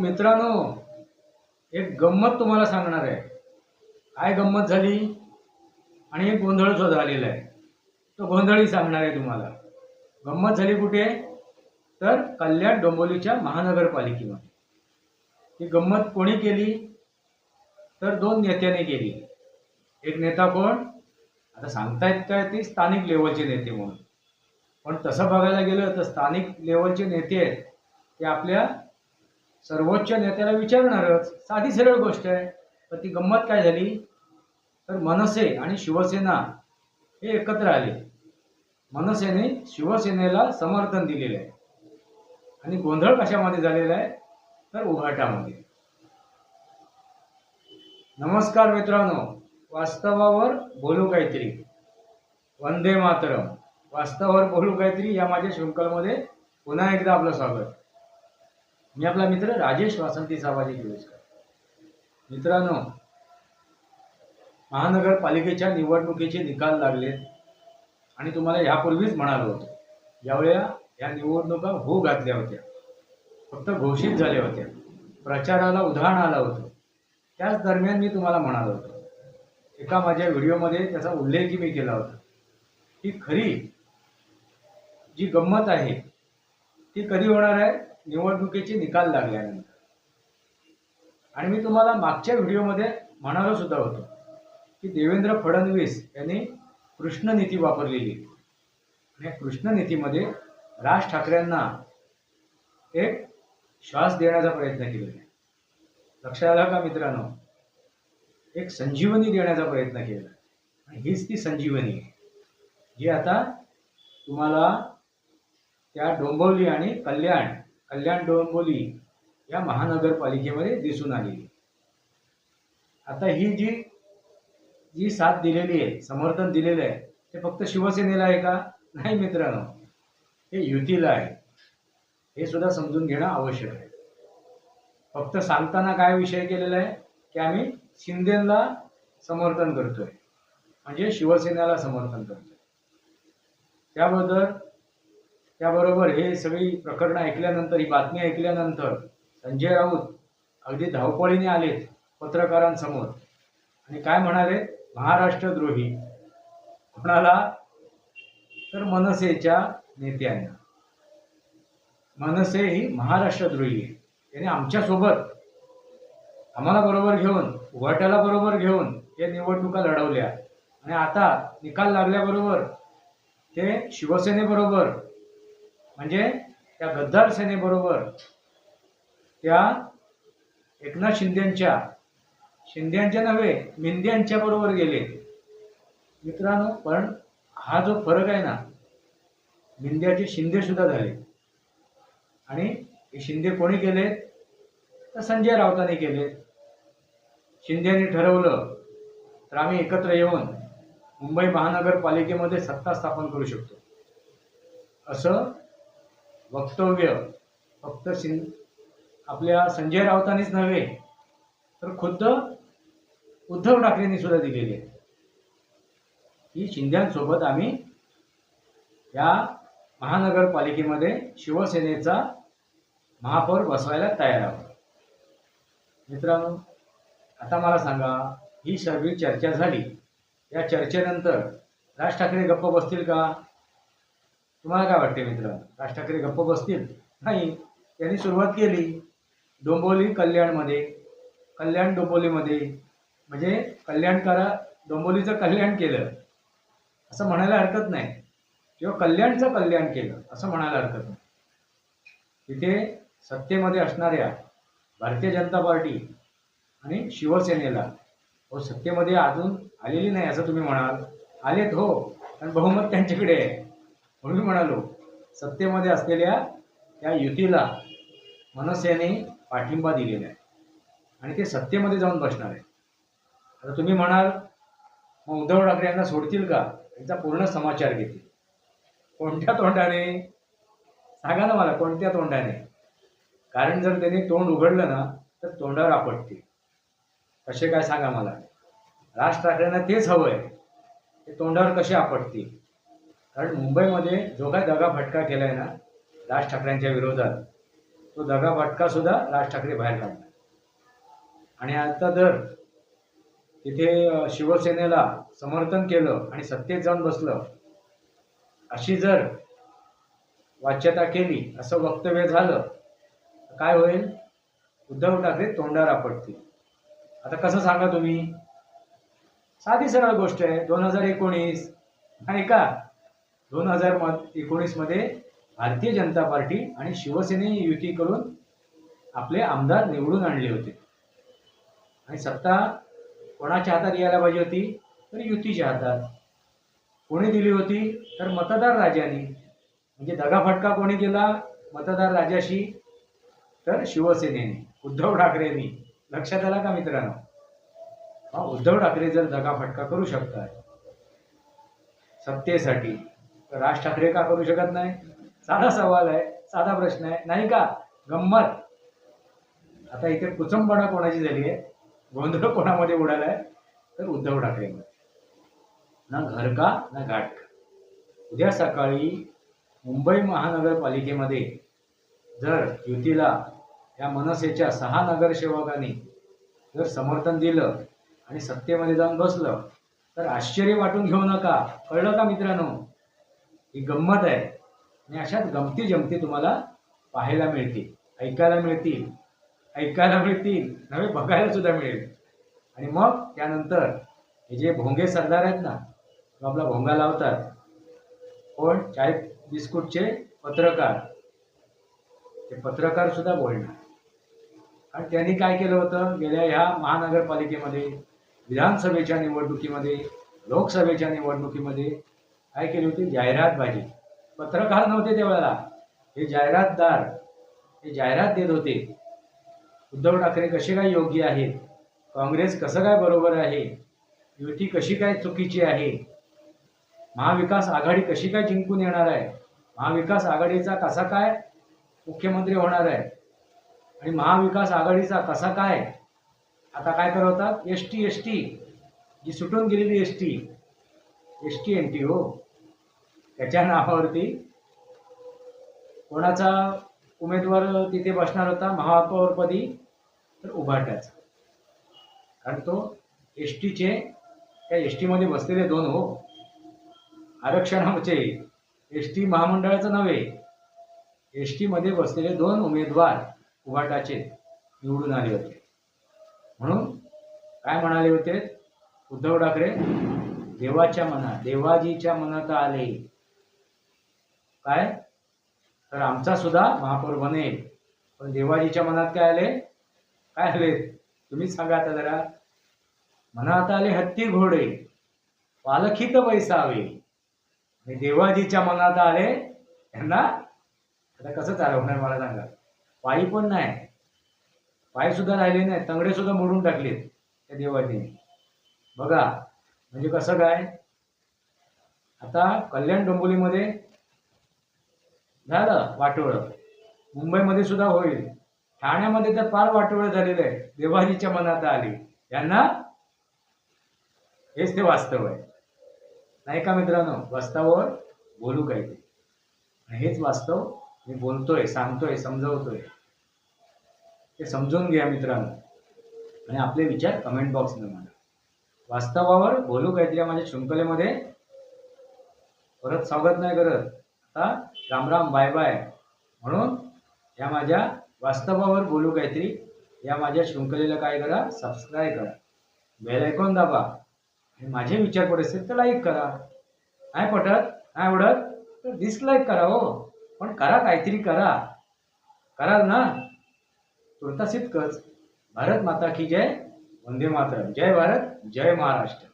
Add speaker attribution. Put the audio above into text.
Speaker 1: मित्रांनो एक गंमत तुम्हाला सांगणार आहे. काय गंमत झाली? आणि एक गोंधळ जो झालेला आहे तो गोंधळही सांगणार आहे तुम्हाला. गंमत झाली कुठे? तर कल्याण डोंबोलीच्या महानगरपालिकेमध्ये. ही गंमत कोणी केली? तर दोन नेत्याने केली. एक नेता कोण? आता सांगतायत काय ते? स्थानिक लेवलचे नेते म्हणून. पण तसं बघायला गेलं तर स्थानिक लेवलचे नेते आहेत ते आपल्या सर्वोच्च नेत्याला विचारणारच. साधी सरळ गोष्ट आहे. पण ती गंमत काय झाली? तर मनसे आणि शिवसेना हे एकत्र आले. मनसेने शिवसेनेला समर्थन दिलेलं आहे. आणि गोंधळ कशामध्ये झालेला आहे? तर उघाटामध्ये. नमस्कार मित्रांनो. वास्तवावर बोलू काहीतरी. वंदे मातरम. वास्तवावर बोलू काहीतरी या माझ्या शृंखलमध्ये पुन्हा एकदा आपलं स्वागत. मी आपला मित्र राजेश वासंती सावाजी दिवसकर मित्रांनो महानगरपालिकेच्या निवडणुकीचे निकाल लागलेत आणि तुम्हाला यापूर्वीच म्हणालो होतो. यावेळेला या निवडणुका होऊ घातल्या होत्या. फक्त घोषित झाल्या होत्या. प्रचाराला उधाण आलं होतं. त्याच दरम्यान मी तुम्हाला म्हणालो होतो. एका माझ्या व्हिडिओमध्ये त्याचा उल्लेखही मी केला होता. ही खरी जी गंमत आहे ती कधी होणार आहे? निवडणुकीचे निकाल लागल्यानंतर. आणि मी तुम्हाला मागच्या व्हिडिओमध्ये म्हणालो सुद्धा होतो की देवेंद्र फडणवीस यांनी कृष्ण नीती वापरलेली आणि कृष्ण नीतीमध्ये राज ठाकरेंना एक श्वास देण्याचा प्रयत्न केलेला आहे. लक्षात आला का मित्रांनो? एक संजीवनी देण्याचा प्रयत्न केला आणि हीच ती संजीवनी आहे जी आता तुम्हाला त्या डोंबवली आणि कल्याण कल्याण डोंबोली या महानगरपालिकेमध्ये दिसून आलेली आता ही जी जी साथ दिलेली आहे समर्थन दिलेलं आहे ते फक्त शिवसेनेला आहे का? नाही मित्रांनो. हे युतीला आहे. हे सुद्धा समजून घेणं आवश्यक आहे. फक्त सांगताना काय विषय केलेला आहे? की आम्ही शिंदेला समर्थन करतोय. म्हणजे शिवसेनेला समर्थन करतोय. त्याबद्दल त्याबरोबर हे सगळी प्रकरणं ऐकल्यानंतर ही बातमी ऐकल्यानंतर संजय राऊत अगदी धावपळीने आलेत पत्रकारांसमोर. आणि काय म्हणाले? महाराष्ट्रद्रोही कोणाला? तर मनसेच्या नेत्यांना. मनसे ही महाराष्ट्रद्रोही आहे. त्याने आमच्यासोबत आम्हाला बरोबर घेऊन उघाट्याला बरोबर घेऊन या निवडणुका लढवल्या. आणि आता निकाल लागल्याबरोबर ते शिवसेनेबरोबर म्हणजे त्या गद्दार सेनेबरोबर त्या एकनाथ शिंदेच्या शिंद्यांच्या नव्हे मिंद्यांच्या बरोबर गेले. मित्रांनो पण हा जो फरक आहे ना मिंद्याचे शिंदे सुद्धा झाले. आणि हे शिंदे कोणी केले तर संजय राऊतांनी केले शिंदेने ठरवलं तर आम्ही एकत्र येऊन मुंबई महानगरपालिकेमध्ये सत्ता स्थापन करू शकतो. असं वक्तव्य फक्त शिं आपल्या संजय राऊतांनीच नव्हे तर खुद्द उद्धव ठाकरेंनी सुद्धा दिलेली आहे. की शिंद्यांसोबत आम्ही या महानगरपालिकेमध्ये शिवसेनेचा महापौर बसवायला तयार आहोत. मित्रांनो आता मला सांगा ही सगळी चर्चा झाली. या चर्चेनंतर राज ठाकरे गप्प बसतील का? तुम्हाला काय वाटते मित्र राज ठाकरे गप्प बसतील? नाही. त्यांनी सुरुवात केली डोंबोली कल्याणमध्ये. कल्याण डोंबोलीमध्ये म्हणजे कल्याण करा डोंबोलीचं कल्याण केलं. असं म्हणायला हरकत नाही. किंवा कल्याणचं कल्याण केलं असं म्हणायला हरकत नाही. तिथे सत्तेमध्ये असणाऱ्या भारतीय जनता पार्टी आणि शिवसेनेला हो सत्तेमध्ये अजून आलेली नाही असं तुम्ही म्हणाल. आलेत हो पण बहुमत त्यांच्याकडे आहे. म्हणून मी म्हणालो सत्तेमध्ये असलेल्या त्या युतीला मनसेने पाठिंबा दिलेला आहे. आणि ते सत्तेमध्ये जाऊन बसणार आहे. आता तुम्ही म्हणाल मग उद्धव ठाकरे यांना सोडतील का? याचा पूर्ण समाचार घेतील. कोणत्या तोंडाने? सांगा ना मला कोणत्या तोंडाने? कारण जर त्यांनी तोंड उघडलं ना तर तोंडावर आपटतील. कसे काय सांगा मला? राज ठाकरेंना तेच हवं आहे ते तोंडावर कसे आपटतील? कारण मुंबईमध्ये जो काय दगाफटका केला आहे ना राज ठाकरेंच्या विरोधात तो दगाफटकासुद्धा राज ठाकरे बाहेर काढला आणि आता जर तिथे शिवसेनेला समर्थन केलं आणि सत्तेत जाऊन बसलं अशी जर वाच्यता केली असं वक्तव्य झालं तर काय होईल? उद्धव ठाकरे तोंडाला पडतील आता कसं सांगा तुम्ही? साधी सरळ गोष्ट आहे दोन हजार एकोणीस आहे का? दोन हजार एकोणीसमध्ये भारतीय जनता पार्टी आणि शिवसेने युती करून आपले आमदार निवडून आणले होते. आणि सत्ता कोणाच्या हातात यायला पाहिजे होती? तर युतीच्या हातात. कोणी दिली होती? तर मतदार राजांनी. म्हणजे दगाफटका कोणी केला? मतदार राजाशी. तर शिवसेनेने. उद्धव ठाकरेंनी. लक्षात आला का मित्रांनो? हा उद्धव ठाकरे जर दगाफटका करू शकतात सत्तेसाठी राज ठाकरे का करू शकत नाही? साधा सवाल आहे साधा प्रश्न आहे. नाही का? गंमत. आता इथे कुचंबणा कोणाची झाली आहे? गोंधळ कोणामध्ये उडालाय तर उद्धव ठाकरेमध्ये. ना घर का ना घाट का? उद्या सकाळी मुंबई महानगरपालिकेमध्ये जर युतीला या मनसेच्या सहा नगरसेवकांनी जर समर्थन दिलं आणि सत्तेमध्ये जाऊन बसलं तर आश्चर्य वाटून घेऊ नका. कळलं का मित्रांनो? ही गंमत आहे. आणि अशाच गमती जमती तुम्हाला पाहायला मिळतील ऐकायला मिळतील ऐकायला मिळतील नव्हे बघायला सुद्धा मिळेल. आणि मग त्यानंतर हे जे भोंगे सरदार आहेत ना तो आपला भोंगा लावतात. कोण? चाय बिस्कुटचे पत्रकार. ते पत्रकार सुद्धा बोलणार. आणि त्यांनी काय केलं होतं? गेल्या ह्या महानगरपालिकेमध्ये विधानसभेच्या निवडणुकीमध्ये लोकसभेच्या निवडणुकीमध्ये काय केली होती? जाहिरातबाजी पत्रकार नव्हते त्यावेळेला हे जाहिरातदार हे जाहिरात देत होते. उद्धव ठाकरे कसे काय योग्य आहेत? काँग्रेस कसं काय बरोबर आहे? युती कशी काय चुकीची आहे? महाविकास आघाडी कशी काय जिंकून येणार आहे? महाविकास आघाडीचा कसा काय मुख्यमंत्री होणार आहे? आणि महाविकास आघाडीचा कसा काय? आता काय करवतात? एस टी एस टी जी सुटून गेलेली S T S T N T हो त्याच्या नावावरती कोणाचा उमेदवार तिथे बसणार होता महापौरपदी तर उभाट्याचा. कारण तो एस टीचे त्या एस टीमध्ये बसलेले दोन हो. आरक्षणाचे एस टी महामंडळाचं नव्हे एस टीमध्ये बसलेले दोन उमेदवार उभाटाचे निवडून आले होते. म्हणून काय म्हणाले होते? उद्धव ठाकरे देवाच्या मनात देवाजीच्या मनात आले. काय? तर आमचा सुद्धा महापौर बनेल. पण देवाजीच्या मनात काय आले? काय आले? तुम्हीच सांगा आता जरा. मनात आले हत्ती घोडे. पालखीत बैसावे. आणि देवाजीच्या मनात आले यांना आता कसं चालवणार मला सांगा. पायी पण नाही. पाय सुद्धा राहिले नाही तंगडे सुद्धा मोडून टाकलेत त्या देवाजीने. बघा म्हणजे कसं काय? आता कल्याण डोंबोलीमध्ये झालं वाटोळं. मुंबईमध्ये सुद्धा होईल. ठाण्यामध्ये तर फार वाटोळं झालेलं आहे. देवाजीच्या मनात आली. यांना हेच ते वास्तव आहे. नाही का मित्रांनो? वास्तवावर बोलू काय ते हेच वास्तव मी बोलतोय सांगतोय समजवतोय. ते समजून घ्या मित्रांनो. आणि आपले विचार कमेंट बॉक्समध्ये मांडा. वास्तवावर बोलू काहीतरी माझ्या शृंखलेमध्ये. परत स्वागत नाही करत. आता राम राम बाय बाय. म्हणून या माझ्या वास्तवावर बोलू काहीतरी या माझ्या शृंखलेला काय करा सबस्क्राईब करा. बेल ऐकून दाबा. आणि माझे विचार पडत असतील तर लाईक करा. नाही पटत नाही आवडत तर डिसलाईक करा हो. पण करा काहीतरी करा. कराल ना? तुर्तास इतकंच भारत माता की जय. वंदे मातरम. जय भारत जय महाराष्ट्र.